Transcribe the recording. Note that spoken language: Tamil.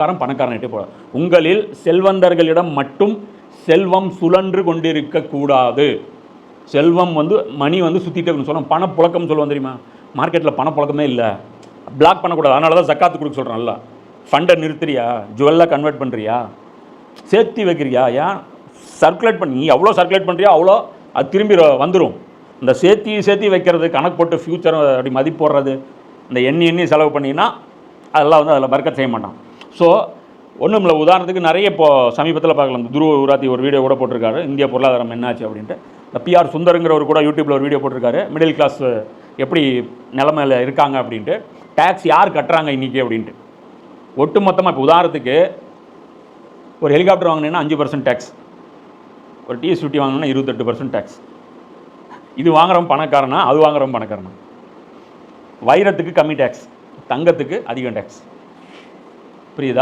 பணக்காரன் பணக்காரன்கிட்டே போகலாம் உங்களில் செல்வந்தர்களிடம் மட்டும் செல்வம் சுழன்று கொண்டிருக்க கூடாது செல்வம் வந்து மணி வந்து சுற்றிட்டே இருக்கணும். சொல்லணும் பணப்புழக்கம் சொல்லுவோம் தெரியுமா? மார்க்கெட்டில் பணப்புழக்கமே இல்லை. பிளாக் பண்ணக்கூடாது. அதனால தான் ஜக்காத்து கொடுக்க சொல்கிறேன் நல்லா. ஃபண்டை நிறுத்துறியா? ஜுவல்லாக கன்வெர்ட் பண்ணுறியா சேர்த்து வைக்கிறியா? ஏன்? சர்க்குலேட் பண்ணி எவ்வளோ சர்க்குலேட் பண்ணுறியா அவ்வளோ அது திரும்பி வந்துடும் இந்த சேர்த்தி சேர்த்தி வைக்கிறது கணக்கு போட்டு ஃப்யூச்சர் அப்படி மதிப்பு போடுறது இந்த எண்ணி எண்ணி செலவு பண்ணினா அதெல்லாம் வந்து அதில் மறக்க செய்ய மாட்டான். ஸோ ஒன்றும் இல்லை. உதாரணத்துக்கு நிறைய இப்போ சமீபத்தில் பார்க்கலாம். இந்த துருவ உராத்தி ஒரு வீடியோ கூட போட்டிருக்காரு. இந்திய பொருளாதாரம் என்னாச்சு அப்படின்ட்டு. இந்த பிஆர் சுந்தருங்கிறவர் கூட யூடியூப்பில் ஒரு வீடியோ போட்டிருக்காரு. மிடில் கிளாஸ் எப்படி நிலமையில் இருக்காங்க அப்படின்ட்டு. டேக்ஸ் யார் கட்டுறாங்க இன்றைக்கி அப்படின்ட்டு. ஒட்டு மொத்தமாக இப்போ உதாரணத்துக்கு ஒரு ஹெலிகாப்டர் வாங்கினீங்கன்னா அஞ்சு பர்சன்ட் டேக்ஸ் ஒரு டிஎஸ் ஃபிஃப்டி வாங்கினா இருபத்தெட்டு பர்சன்ட் டேக்ஸ் இது வாங்குறவன் பணக்காரனா? அது வாங்குறவன் பணக்காரனா? வைரத்துக்கு கம்மி டேக்ஸ் தங்கத்துக்கு அதிகம் டேக்ஸ் cumprirá